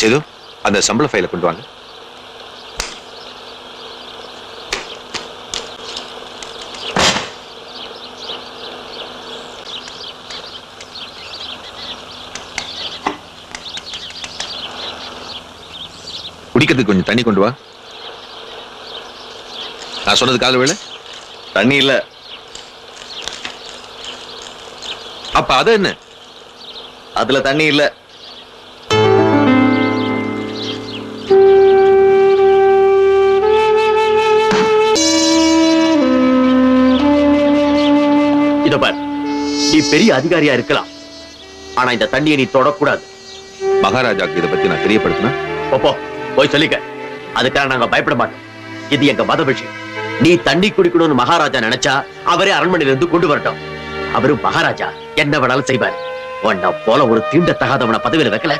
சேது அந்த சம்பள ஃபைலை கொண்டு வாங்க. குடிக்கிறதுக்கு கொஞ்சம் தண்ணி கொண்டு வா. நான் சொன்னது கால வேலை தண்ணி இல்ல. அப்ப அது என்ன? அதுல தண்ணி இல்ல. இதோ பார் நீ பெரிய அதிகாரியா இருக்கலாம். ஆனா இந்த தண்ணியை நீ தொடக்கூடாது. மகாராஜாக்கு இதை பத்தி நான் தெரியப்படுத்தினா? போ, போ. போய் சொல்லிக்க. அதுக்காக நாங்க பயப்பட மாட்டோம். இது எங்க மத விஷயம் நீ தண்ணி குடிக்கணும்னு மகாராஜா நினைச்சா அவரே அரண்மனையில இருந்து கொண்டு வரட்டும். அவரு மகாராஜா. என்ன வேணாலும் செய்வார். உன்னை போல ஒரு தீண்ட தகாதவனை பதவியில வைக்கல.